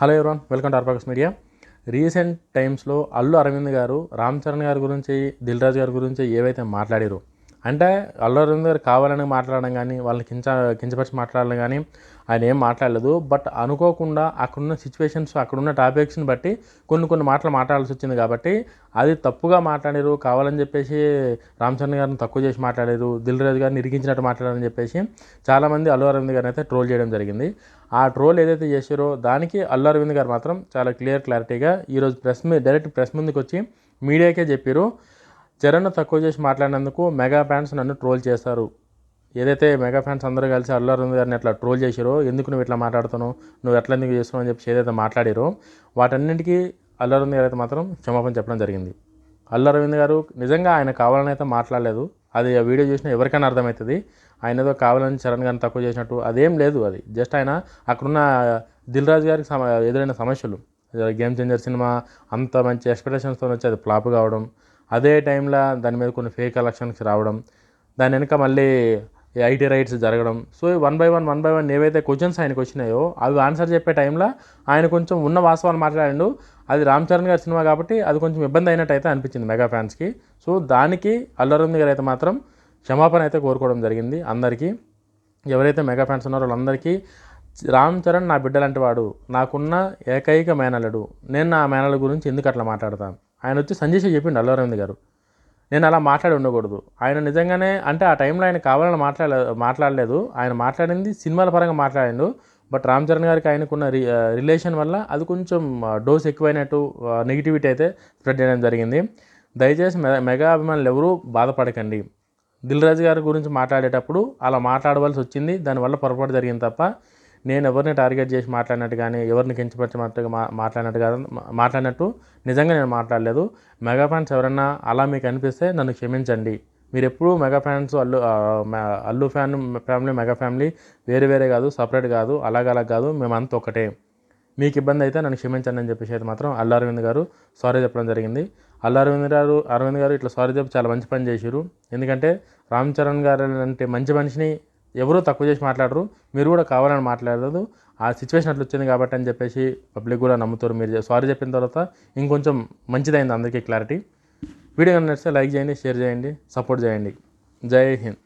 Hello everyone welcome to media. Recent టైమ్స్లో అల్లు అరవింద్ గారు రామ్ చరణ్ గారి గురించి దిల్ రాజు గారి గురించి ఏవైతే మాట్లాడారో అంటే అల్లు అరవింద్ గారు కావాలని మాట్లాడడం కానీ వాళ్ళని కించ కించపరిచి మాట్లాడడం కానీ ఆయన ఏం మాట్లాడలేదు. బట్ అనుకోకుండా అక్కడున్న సిచ్యువేషన్స్ అక్కడున్న టాపిక్స్ని బట్టి కొన్ని కొన్ని మాటలు మాట్లాడాల్సి వచ్చింది కాబట్టి అది తప్పుగా మాట్లాడారు కావాలని చెప్పేసి రామ్ చరణ్ గారిని తక్కువ చేసి మాట్లాడారు దిల్ రాజు గారిని ఇరిగించినట్టు మాట్లాడారని చెప్పేసి చాలామంది అల్లు అరవింద్ గారిని అయితే ట్రోల్ చేయడం జరిగింది. ఆ ట్రోల్ ఏదైతే చేశారో దానికి అల్లు అరవింద్ గారు మాత్రం చాలా క్లియర్ క్లారిటీగా ఈరోజు ప్రెస్ మీద డైరెక్ట్ ప్రెస్ ముందుకు వచ్చి మీడియాకే చెప్పారు. చరణ్ తక్కువ చేసి మాట్లాడినందుకు మెగా ఫ్యాన్స్ నన్ను ట్రోల్ చేస్తారు ఏదైతే మెగా ఫ్యాన్స్ అందరూ కలిసి అల్లు అరవింద్ గారిని ఎట్లా ట్రోల్ చేశారో ఎందుకు నువ్వు ఇట్లా మాట్లాడుతున్నావు నువ్వు ఎట్లా ఎందుకు చేస్తున్నావు అని చెప్పి ఏదైతే మాట్లాడారో వాటన్నింటికీ అల్లు అరవింద్ గారు అయితే మాత్రం క్షమాపణ చెప్పడం జరిగింది. అల్లు అరవింద్ గారు నిజంగా ఆయన కావాలని అయితే మాట్లాడలేదు. అది ఆ వీడియో చూసినా ఎవరికైనా అర్థమవుతుంది. ఆయన ఏదో కావాలని చరణ్ గారిని తక్కువ చేసినట్టు. అదేం లేదు అది. జస్ట్ ఆయన అక్కడున్న దిల్ రాజు గారికి సమ ఎదురైన సమస్యలు. గేమ్ చేంజర్ సినిమా అంత మంచి ఎక్స్పెక్టేషన్స్తో వచ్చి అది ఫ్లాప్ కావడం. అదే టైంలో దాని మీద కొన్ని ఫేక్ కలెక్షన్స్ రావడం. దాని వెనుక మళ్ళీ ఐటీ రైట్స్ జరగడం. So one by one one by one ఏవైతే క్వశ్చన్స్ ఆయనకు వచ్చినాయో అవి ఆన్సర్ చెప్పే టైంలో ఆయన కొంచెం ఉన్న వాస్తవాలు మాట్లాడిండు. అది రామ్ చరణ్ గారి సినిమా కాబట్టి అది కొంచెం ఇబ్బంది అయినట్టు అయితే అనిపించింది మెగా ఫ్యాన్స్కి సో దానికి అల్లు గారు అయితే మాత్రం క్షమాపణ అయితే కోరుకోవడం జరిగింది అందరికీ. ఎవరైతే మెగా ఫ్యాన్స్ ఉన్నారో వాళ్ళందరికీ రామ్ చరణ్ నా బిడ్డలంటి వాడు నాకున్న ఏకైక మేనలుడు నేను నా మేనల గురించి ఎందుకు అట్లా మాట్లాడతాను? ఆయన వచ్చి సంజయ్ చెప్పిండు అల్లు గారు. నేను అలా మాట్లాడి ఉండకూడదు. ఆయన నిజంగానే అంటే ఆ టైంలో ఆయన కావాలని మాట్లాడలే మాట్లాడలేదు. ఆయన మాట్లాడింది సినిమాల పరంగా మాట్లాడిండు. బట్ రామ్ చరణ్ గారికి ఆయనకున్న రి రిలేషన్ వల్ల అది కొంచెం డోస్ ఎక్కువైనట్టు నెగిటివిటీ అయితే స్ప్రెడ్ చేయడం జరిగింది. దయచేసి మె మెగా అభిమానులు ఎవరూ బాధపడకండి. దిల్ రాజు గారి గురించి మాట్లాడేటప్పుడు అలా మాట్లాడవలసి వచ్చింది. దానివల్ల పొరపాటు జరిగింది తప్ప నేను ఎవరిని టార్గెట్ చేసి మాట్లాడినట్టు కానీ ఎవరిని కించపరిచినట్టుగా మా మాట్లాడినట్టు కాదు మాట్లాడినట్టు నిజంగా నేను మాట్లాడలేదు. మెగా ఫ్యాన్స్ ఎవరన్నా అలా మీకు అనిపిస్తే నన్ను క్షమించండి. మీరు ఎప్పుడూ mega fans Allu Allu fan family mega family వేరే వేరే కాదు సపరేట్ కాదు అలాగ అలాగ కాదు మేమంతా ఒకటే. మీకు ఇబ్బంది అయితే నన్ను క్షమించండి అని చెప్పేసి అయితే మాత్రం అల్లు అరవింద్ గారు సారీ చెప్పడం జరిగింది. అల్లు అరవింద్ గారు అరవింద్ గారు ఇట్లా సారీ చెప్పి చాలా మంచి పని చేశారు ఎందుకంటే రామ్ చరణ్ గారు అంటే మంచి మనిషిని ఎవరూ తక్కువ చేసి మాట్లాడరు. మీరు కూడా కావాలని మాట్లాడలేదు ఆ సిచ్యువేషన్ అట్లా వచ్చింది కాబట్టి అని చెప్పేసి పబ్లిక్ కూడా నమ్ముతారు. మీరు సారీ చెప్పిన తర్వాత ఇంకొంచెం మంచిదైంది అందరికీ క్లారిటీ. వీడియో నచ్చితే లైక్ చేయండి షేర్ చేయండి సపోర్ట్ చేయండి. జై హింద్.